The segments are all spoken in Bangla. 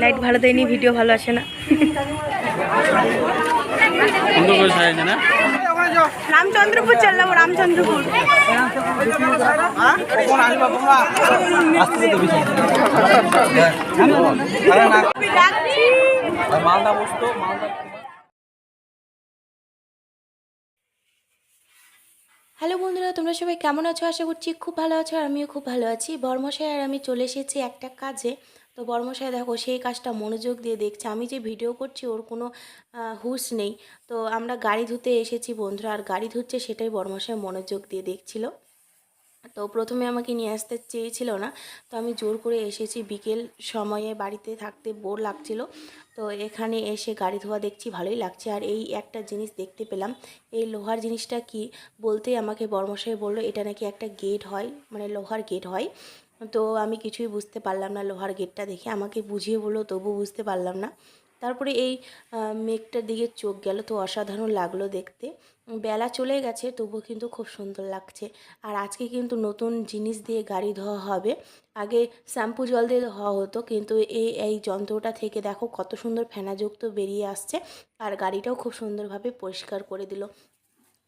লাইট ভালো দেয়নি ভিডিও ভালো আসে না। রামচন্দ্রপুর চললাম রামচন্দ্রপুর। মালদা বসতো মালদা হ্যালো বন্ধুরা, তোমরা সবাই কেমন আছো? আশা করছি খুব ভালো আছো আর আমিও খুব ভালো আছি। বর্মশায় আর আমি চলে এসেছি একটা কাজে। তো বর্মশায় দেখো, সেই কাজটা মনোযোগ দিয়ে দেখছে। আমি যে ভিডিও করছি, ওর কোনো হুশ নেই। তো আমরা গাড়ি ধুতে এসেছি বন্ধুরা, আর গাড়ি ধুচ্ছে সেটাই বর্মশায় মনোযোগ দিয়ে দেখছিল। তো প্রথমে আমাকে নিয়ে আসতে চেয়েছিল না। তো আমি জোর করে এসেছি বিকেল সময়ে বাড়িতে থাকতে বোর লাগছিল। তো এখানে এসে গাড়ি ধোয়া দেখছি, ভালোই লাগছে। আর এই একটা জিনিস দেখতে পেলাম, এই লোহার জিনিসটা কি বলতেই আমাকে বর্মশাই বলল, এটা নাকি একটা গেট হয় মানে লোহার গেট হয়। তো আমি কিছুই বুঝতে পারলাম না লোহার গেটটা দেখে। আমাকে বুঝিয়ে বলল, তবু বুঝতে পারলাম না। তারপরে এই মেঘটার দিকে চোখ গেল, তো অসাধারণ লাগল দেখতে। বেলা চলে গেছে, তবুও কিন্তু খুব সুন্দর লাগছে। আর আজকে কিন্তু নতুন জিনিস দিয়ে গাড়ি ধোয়া হবে। আগে শ্যাম্পু জল দিয়ে ধোয়া হতো, কিন্তু এই এই যন্ত্রটা থেকে দেখো কত সুন্দর ফেনাযুক্ত বেরিয়ে আসছে। আর গাড়িটাও খুব সুন্দরভাবে পরিষ্কার করে দিল।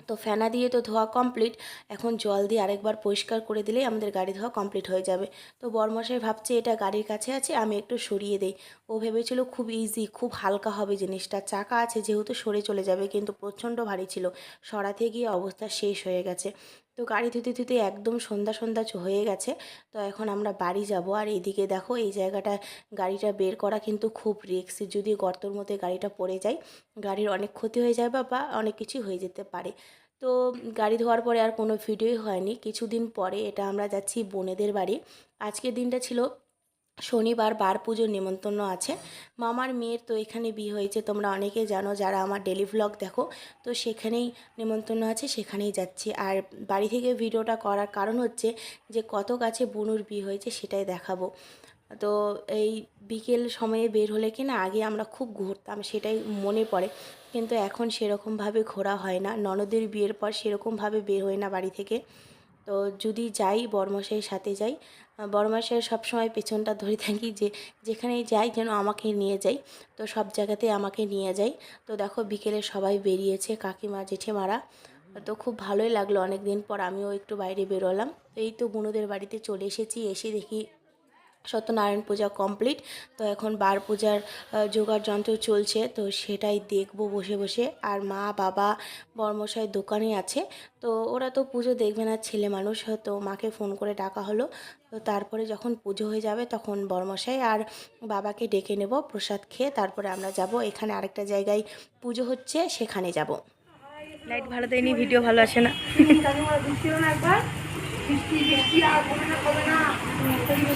তো ফেনা দিয়ে তো ধোয়া কমপ্লিট এখন জল দিয়ে আরেকবার পরিষ্কার করে দিলেই আমাদের গাড়ি ধোয়া কমপ্লিট হয়ে যাবে। তো বরমশাই ভাবছে এটা গাড়ির কাছে আছে, আমি একটু সরিয়ে দেই। ও ভেবেছিল খুব ইজি খুব হালকা হবে জিনিসটা। চাকা আছে, যেহেতু সরে চলে যাবে, কিন্তু প্রচণ্ড ভারী ছিল। সরাতে গিয়ে অবস্থা শেষ হয়ে গেছে। তো গাড়ি ধুতে ধুতে একদম সন্ধ্যা সন্ধ্যা হয়ে গেছে। তো এখন আমরা বাড়ি যাব। আর এদিকে দেখো, এই জায়গাটা গাড়িটা বের করা কিন্তু খুব রিস্ক। যদি গর্তর মধ্যে গাড়িটা পড়ে যায়, গাড়ির অনেক ক্ষতি হয়ে যায় বা বা অনেক কিছু হয়ে যেতে পারে। তো গাড়ি ধোয়ার পরে আর কোনো ভিডিওই হয়নি। কিছুদিন পরে এটা আমরা যাচ্ছি বোনেদের বাড়ি। আজকের দিনটা ছিল শনিবার বার পুজোর নেমন্তন্ন আছে। মামার মেয়ের তো এখানে বিয়ে হয়েছে, তোমরা অনেকে জানো যারা আমার ডেলি ভ্লগ দেখো। তো সেখানেই নেমন্তন্ন আছে, সেখানেই যাচ্ছি। আর বাড়ি থেকে ভিডিওটা করার কারণ হচ্ছে যে কত কাছে বনুর বিয়ে হয়েছে সেটাই দেখাবো। তো এই বিকেল সময়ে বের হলে কি না আগে আমরা খুব ঘুরতাম, সেটাই মনে পড়ে। কিন্তু এখন সেরকমভাবে ঘোরা হয় না। ননদের বিয়ের পর সেরকমভাবে বের হয় না বাড়ি থেকে। তো যদি যাই বরমশাইয়ের সাথে যাই বরমশাইয়ের সবসময় পেছনটা ধরে থাকি যে যেখানেই যাই যেন আমাকে নিয়ে যাই, তো সব জায়গাতে আমাকে নিয়ে যাই। তো দেখো বিকেলে সবাই বেরিয়েছে কাকিমা, জেঠেমারা। তো খুব ভালোই লাগল অনেক দিন পর আমিও একটু বাইরে বেরোলাম। এই তো বুনোদের বাড়িতে চলে এসেছি, এসে দেখি সত্যনারায়ণ পূজা কমপ্লিট। তো এখন বার পূজার জোগাড় যন্ত্র চলছে তো সেটাই দেখব বসে বসে। আর মা বাবা বর্মশাই দোকানে আছে তো ওরা তো পুজো দেখবে না ছেলে মানুষ তো মাকে ফোন করে ডাকা হলো। তো তারপরে যখন পুজো হয়ে যাবে তখন বর্মশাই আর বাবাকে ডেকে নেব প্রসাদ খেয়ে তারপরে আমরা যাব। এখানে আরেকটা জায়গায় পুজো হচ্ছে সেখানে যাব। লাইট ভালো দেয়নি ভিডিও ভালো আসে না।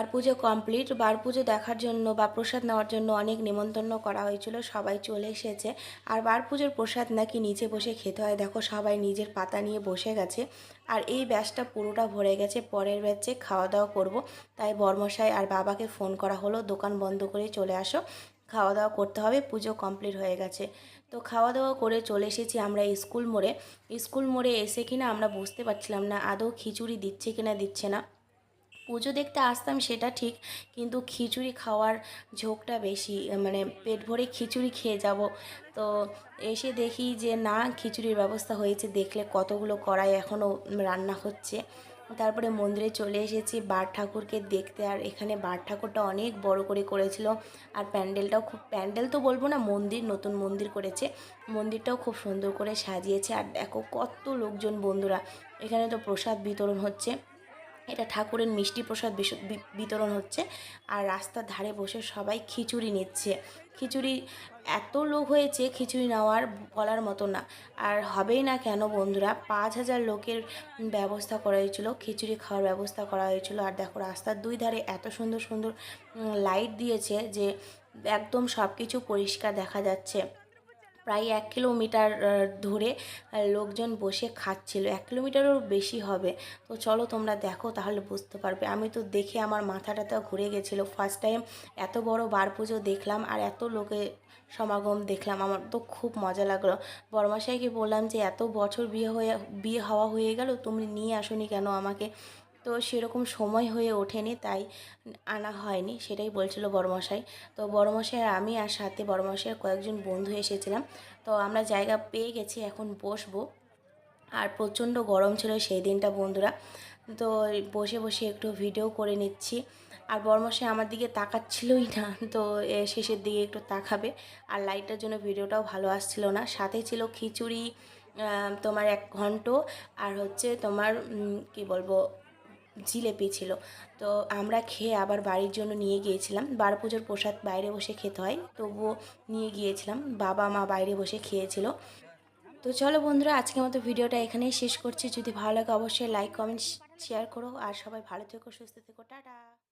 বার পুজো কমপ্লিট বার পুজো দেখার জন্য বা প্রসাদ নেওয়ার জন্য অনেক নেমন্তন্ন করা হয়েছিল, সবাই চলে এসেছে। আর বার পুজোর প্রসাদ নাকি নিচে বসে খেতে হয়, দেখো সবাই নিজের পাতা নিয়ে বসে গেছে। আর এই ব্যাচটা পুরোটা ভরে গেছে, পরের ব্যাচে খাওয়া দাওয়া করব। তাই বর্মশাই আর বাবাকে ফোন করা হলো, দোকান বন্ধ করে চলে আসো। খাওয়া দাওয়া করতে হবে, পুজো কমপ্লিট হয়ে গেছে। তো খাওয়া দাওয়া করে চলে এসেছি আমরা স্কুল মোড়ে। স্কুল মোড়ে এসে কিনা আমরা বুঝতে পারছিলাম না, আদৌ খিচুড়ি দিচ্ছে কিনা, দিচ্ছে না। পুজো দেখতে আসতাম সেটা ঠিক, কিন্তু খিচুড়ি খাওয়ার ঝোঁকটা বেশি মানে পেট ভরে খিচুড়ি খেয়ে যাব। তো এসে দেখি যে না, খিচুড়ির ব্যবস্থা হয়েছে, দেখলে কতগুলো কড়াই এখনও রান্না হচ্ছে। তারপরে মন্দিরে চলে এসেছি, বার ঠাকুরকে দেখতে, আর এখানে বার ঠাকুরটা অনেক বড় করে করেছিল। আর প্যান্ডেলটাও খুব, প্যান্ডেল তো বলব না, মন্দির, নতুন মন্দির করেছে। মন্দিরটাও খুব সুন্দর করে সাজিয়েছে, আর দেখো কত লোকজন বন্ধুরা। এখানে তো প্রসাদ বিতরণ হচ্ছে। এটা ঠাকুরের মিষ্টি প্রসাদ বিতরণ হচ্ছে। আর রাস্তার ধারে বসে সবাই খিচুড়ি নিচ্ছে। খিচুড়ি এত লোক হয়েছে, খিচুড়ি নেওয়ার বলার মতো না। আর হবেই না কেন বন্ধুরা, পাঁচ হাজার লোকের ব্যবস্থা করা হয়েছিল, খিচুড়ি খাওয়ার ব্যবস্থা করা হয়েছিল। আর দেখো রাস্তার দুই ধারে এত সুন্দর সুন্দর লাইট দিয়েছে যে, একদম সব কিছু পরিষ্কার দেখা যাচ্ছে। প্রায় এক কিলোমিটার ধরে লোকজন বসে খাচ্ছিল। এক কিলোমিটারও বেশি হবে। তো চলো তোমরা দেখো, তাহলে বুঝতে পারবে। আমি তো দেখে আমার মাথাটা তো ঘুরে গেছিল। ফার্স্ট টাইম এত বড় বার পুজো দেখলাম আর এত লোকে সমাগম দেখলাম। আমার তো খুব মজা লাগল। বড়মাসাইকে বললাম যে, এত বছর বিয়ে হয়ে, বিয়ে হওয়া হয়ে গেল, তুমি নিয়ে আসোনি কেন আমাকে? তো সেরকম সময় হয়ে ওঠেনি, তাই আনা হয়নি, সেটাই বলছিল বড়মশাই। তো বড়মশাই, আমি আর সাথে বড়মশাইয়ের কয়েকজন বন্ধু এসেছিলাম, তো আমরা জায়গা পেয়ে গেছি, এখন বসবো। আর প্রচণ্ড গরম ছিল সেই দিনটা, বন্ধুরা। তো বসে বসে একটু ভিডিও করে নিচ্ছি। আর বর্মশাই আমার দিকে তাকাচ্ছিলই না, তো শেষের দিকে একটু তাকাবে। আর লাইটের জন্য ভিডিওটাও ভালো আসছিল না। সাথে ছিল খিচুড়ি তোমার এক ঘন্ট, আর হচ্ছে তোমার কি বলব জিলেপি ছিল। তো আমরা খেয়ে আবার বাড়ির জন্য নিয়ে গিয়েছিলাম। বার পুজোর প্রসাদ বাইরে বসে খেতে হয়, তবুও নিয়ে গিয়েছিলাম। বাবা, মা বাইরে বসে খেয়েছিল। তো চলো বন্ধুরা, আজকের মতো ভিডিওটা এখানেই শেষ করছি। যদি ভালো লাগে অবশ্যই লাইক কমেন্ট শেয়ার করো। আর সবাই ভালো থেকো, সুস্থ থেকো। টাটা।